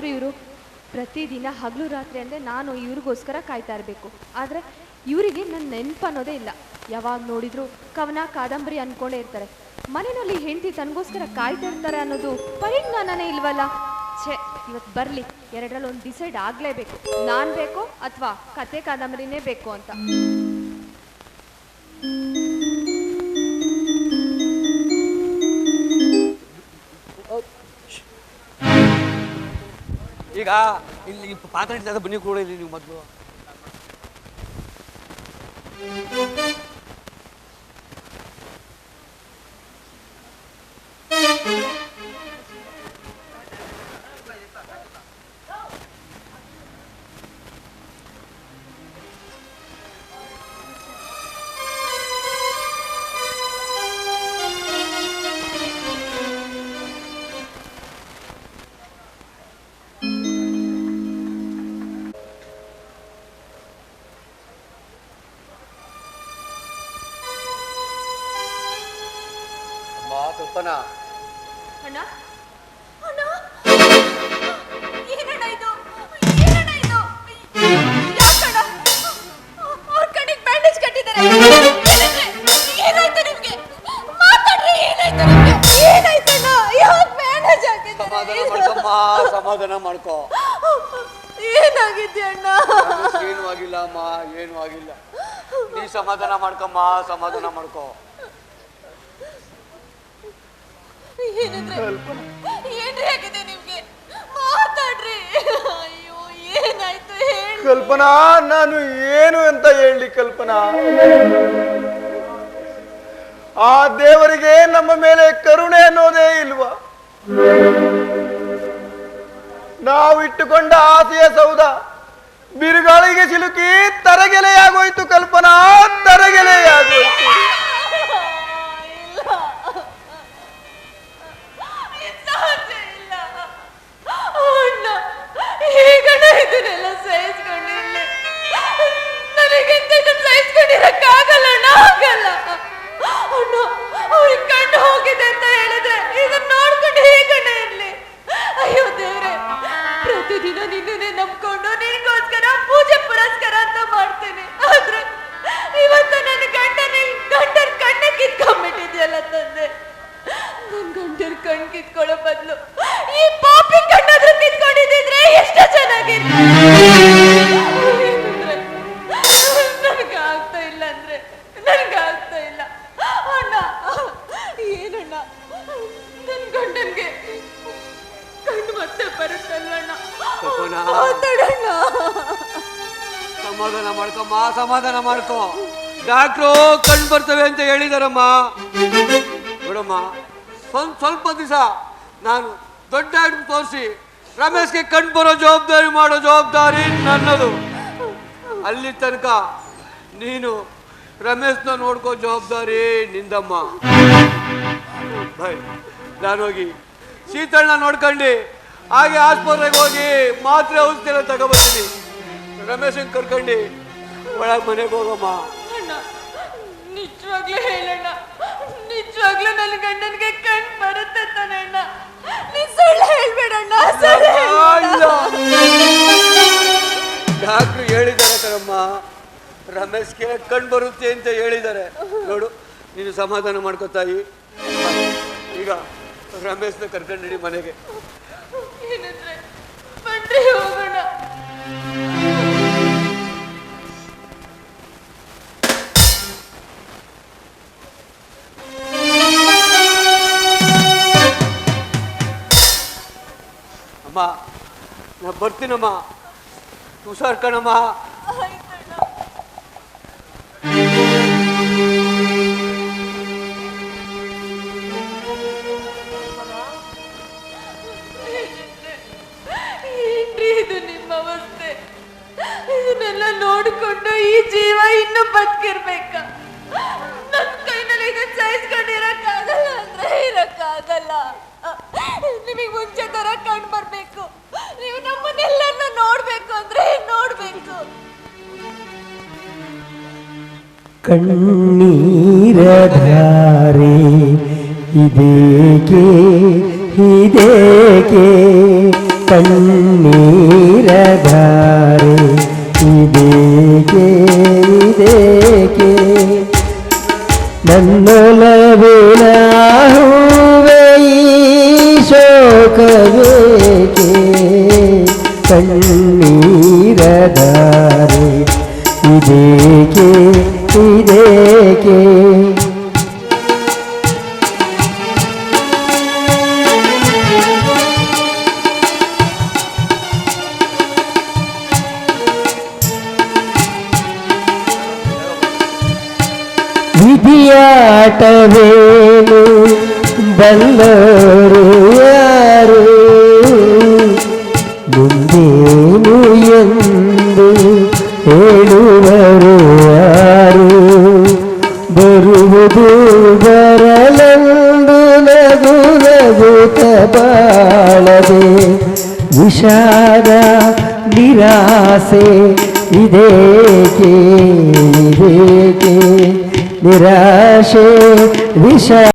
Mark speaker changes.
Speaker 1: ಹೋದ್ರು ಇವರು ಪ್ರತಿದಿನ ಹಗಲು ರಾತ್ರಿ ಅಂದರೆ ನಾನು ಇವ್ರಿಗೋಸ್ಕರ ಕಾಯ್ತಾ ಇರಬೇಕು. ಆದರೆ ಇವರಿಗೆ ನನ್ನ ನೆನಪು ಅನ್ನೋದೇ ಇಲ್ಲ. ಯಾವಾಗ ನೋಡಿದ್ರು ಕವನ, ಕಾದಂಬರಿ ಅನ್ಕೊಂಡೇ ಇರ್ತಾರೆ. ಮನೆಯಲ್ಲಿ ಹೆಂಡತಿ ತನಗೋಸ್ಕರ ಕಾಯ್ತಾ ಇರ್ತಾರೆ ಅನ್ನೋದು ಪರಿಜ್ಞಾನನೇ ಇಲ್ವಲ್ಲ? ಛೇ ಇವತ್ತು ಬರಲಿ. ಎರಡರಲ್ಲಿ ಒಂದು ಡಿಸೈಡ್ ಆಗಲೇಬೇಕು. ನಾನು ಬೇಕೋ ಅಥವಾ ಕತೆ, ಕಾದಂಬರಿನೇ ಬೇಕು ಅಂತ.
Speaker 2: ಈಗ ಇಲ್ಲಿ ಪಾತ್ರೆ ಬನ್ನಿ ಕೂಡ ಇಲ್ಲಿ ನೀವು ಮೊದಲು. ಅಮ್ಮ ಕಲ್ಪನಾ
Speaker 1: ಅಣ್ಣ?
Speaker 3: ಅಣ್ಣ? ಏನಣ್ಣ ಇದು? ಏನಣ್ಣ ಇದು? ಯಾಕಣ್ಣ? ಅವ್ರ ಕಣ್ಣಿಗೆ ಬ್ಯಾಂಡೇಜ್ ಕಟ್ಟಿದ್ದಾರೆ? ಏನಾಯ್ತು ನಿಮ್ಗೆ? ಮಾತಾಡ್ರಿ ಏನಾಯ್ತು ನಿಮ್ಗೆ? ಏನಾಯ್ತಣ್ಣ ಯಾಕೆ ಬ್ಯಾಂಡೇಜ್
Speaker 2: ಸಮಾಧಾನ ಮಾಡ್ಕಮ್ಮ ಸಮಾಧಾನ ಮಾಡ್ಕೋ.
Speaker 3: ಏನಾಗಿದೆ ಅಣ್ಣ?
Speaker 2: ಏನು ಆಗಿಲ್ಲ ಅಮ್ಮ. ಏನು ಆಗಿಲ್ಲ. ನೀ ಸಮಾಧಾನ ಮಾಡ್ಕೊಮ್ಮ ಸಮಾಧಾನ ಮಾಡ್ಕೋ.
Speaker 3: ಏನಂದ್ರೆ? ಏನ್ರಿ ಆಗಿದೆ ನಿಮ್ಗೆ? ಮಾತಾಡ್ರಿ. ಅಯ್ಯೋ ಏನಾಯ್ತು ಹೇಳಿ?
Speaker 4: ಕಲ್ಪನಾ ನಾನು ಏನು ಅಂತ ಹೇಳಿ ಕಲ್ಪನಾ? ಆ ದೇವರಿಗೆ ನಮ್ಮ ಮೇಲೆ ಕರುಣೆ ಅನ್ನೋದೇ ಇಲ್ವಾ? ನಾವು ಇಟ್ಟುಕೊಂಡ ಆಸೆಯ ಸೌಧ ಬಿರುಗಾಳಿಗೆ ಸಿಲುಕಿ ತರಗೆಲೆಯಾಗೋಯ್ತು ಕಲ್ಪನಾ ತರಗೆಲೆಯಾಗೋಯ್ತು.
Speaker 3: ಅಣ್ಣ ಆಗಲ್ಲ ಅಣ್ಣ ಅವ್ರಿಗೆ ಹೋಗಿದೆ ಅಂತ ಹೇಳಿದ್ರೆ ಇದನ್ನ ನೋಡ್ಕೊಂಡು ಹೇಗಣ್ಣ ಇರ್ಲಿ? ಅಯ್ಯೋ ದೇವ್ರೆ, ಪ್ರತಿದಿನ ನಿನ್ನನ್ನೇ ನಂಬ್ಕೊಂಡು ನಿನಗೋಸ್ಕರ ಪೂಜೆ ಪುರಸ್ಕಾರ ಅಂತ ಮಾಡ್ತೇನೆ. ಆದ್ರೆ ಇವತ್ತು ನನ್ನ ಗಂಡನ ಗಂಡನ ಕಣ್ಣ ಕಿತ್ಕೊಂಡ್ಬಿಟ್ಟಿದ್ಯಲ್ಲ ತಂದೆ. ನನ್ ಗಂಡನ ಕಣ್ ಕಿತ್ಕೊಳ್ಳೋ ಬದಲು ಈ ಪಾಪಿ ಕಣ್ಣಾದ್ರೂ ಕಿತ್ಕೊಂಡಿದ್ರೆ ಎಷ್ಟು ಚೆನ್ನಾಗಿರ್ತಿತ್ತು. ನನ್ ಗಂಡನ್ಗೆ ಕಣ್ಣು ಮತ್ತೆ. ಮಾತಾಡಣ್ಣ
Speaker 2: ಸಮಾಧಾನ ಮಾಡ್ಕೊಮ್ಮ ಸಮಾಧಾನ ಮಾಡ್ಕೋ. ಡಾಕ್ಟ್ರು ಕಣ್ ಬರ್ತವೆ ಅಂತ ಹೇಳಿದಾರಮ್ಮ. ಬಿಡಮ್ಮ ಸ್ವಲ್ಪ ಸ್ವಲ್ಪ ದಿವಸ ನಾನು ದೊಡ್ಡ ತೋರಿಸಿ ರಮೇಶ್ಗೆ ಕಣ್ ಬರೋ ಜವಾಬ್ದಾರಿ ಮಾಡೋ ಜವಾಬ್ದಾರಿ ನನ್ನದು. ಅಲ್ಲಿ ತನಕ ನೀನು ರಮೇಶ್ನ ನೋಡ್ಕೋ ಜವಾಬ್ದಾರಿ ನಿಂದಮ್ಮ. ಬಾಯ್ ನಾನು ಹೋಗಿ ಶೀತಳನ್ನ ನೋಡ್ಕೊಂಡು ಹಾಗೆ ಆಸ್ಪತ್ರೆಗೆ ಹೋಗಿ ಮಾತ್ರೆ ಔಷಧಿ ಎಲ್ಲ ತಗೊಬರ್ತೀನಿ. ರಮೇಶನ್ ಕರ್ಕೊಂಡು ಒಳಗೆ ಮನೆಗೆ ಹೋಗಮ್ಮ.
Speaker 3: ನಿಜವಾಗ್ಲೂ ಹೇಳಣ್ಣ ನಿಜವಾಗ್ಲೂ ನನ್ನ ಗಂಡನಿಗೆ ಕಣ್ ಬರುತ್ತೆ ತಾನೆ ಅಣ್ಣ. ನೀ ಸುಳ್ಳು ಹೇಳ್ಬೇಡಣ್ಣ.
Speaker 2: ಡಾಕ್ಟ್ರು ಹೇಳಿದ್ದಾರೆ ಕಣಮ್ಮ. ರಮೇಶ್ಗೆ ಕಣ್ ಬರುತ್ತೆ ಅಂತ ಹೇಳಿದ್ದಾರೆ. ನೋಡು ನೀನು ಸಮಾಧಾನ ಮಾಡ್ಕೋತಾಯಿ ಈಗ ರಮೇಶ್ನ ಕರ್ಕೊಂಡು ನಡಿ ಮನೆಗೆ.
Speaker 3: ಏನಂದ್ರೆ ಬನ್ರಿ ಹೋಗೋಣ.
Speaker 2: ಅಮ್ಮ ನಾ ಬರ್ತೀನಮ್ಮ. ಹುಷಾರ್ ಕಣಮ್ಮ.
Speaker 3: ಇನ್ನು ಬದುಕಿರ್ಬೇಕ. ನನ್ನ ಕೈನಲ್ಲಿ ಇದು ಸಹಿಸ್ಕೊಂಡು ಇರಕ್ಕಾಗಲ್ಲ ಅಂದ್ರೆ ಇರಕ್ಕಾಗಲ್ಲ. ನಿಮಗೆ ಮುಂಚೆ ತರ ಕಂಡು ಬರ್ಬೇಕು. ನೀವು ನಮ್ಮನ್ನೆಲ್ಲರನ್ನ ನೋಡ್ಬೇಕು ಅಂದ್ರೆ ನೋಡ್ಬೇಕು.
Speaker 5: ಕಣ್ಣೀರಧಾರೆ, ಇದೇಕೆ ಇದೇಕೆ, ಕಣ್ಣೀರಧಾರೆ. నన్నుల శోకవేకే కన్నీరదారి ఇదే ವಿಧಿಯಾಟವೇನು ಬಲ್ಲರು ಯಾರು ಮುಂದೇನು ಎಂದು ಹೇಳುವರು ಯಾರು ಬರುವುದು ಬರಲೆಂದು ನಗು ನಗುತ್ತ ಬಾಳದೆ ವಿಷಾದ ನಿರಾಸೆ ಇದೇಕೆ ಇದೇಕೆ নিরাশে বিষয়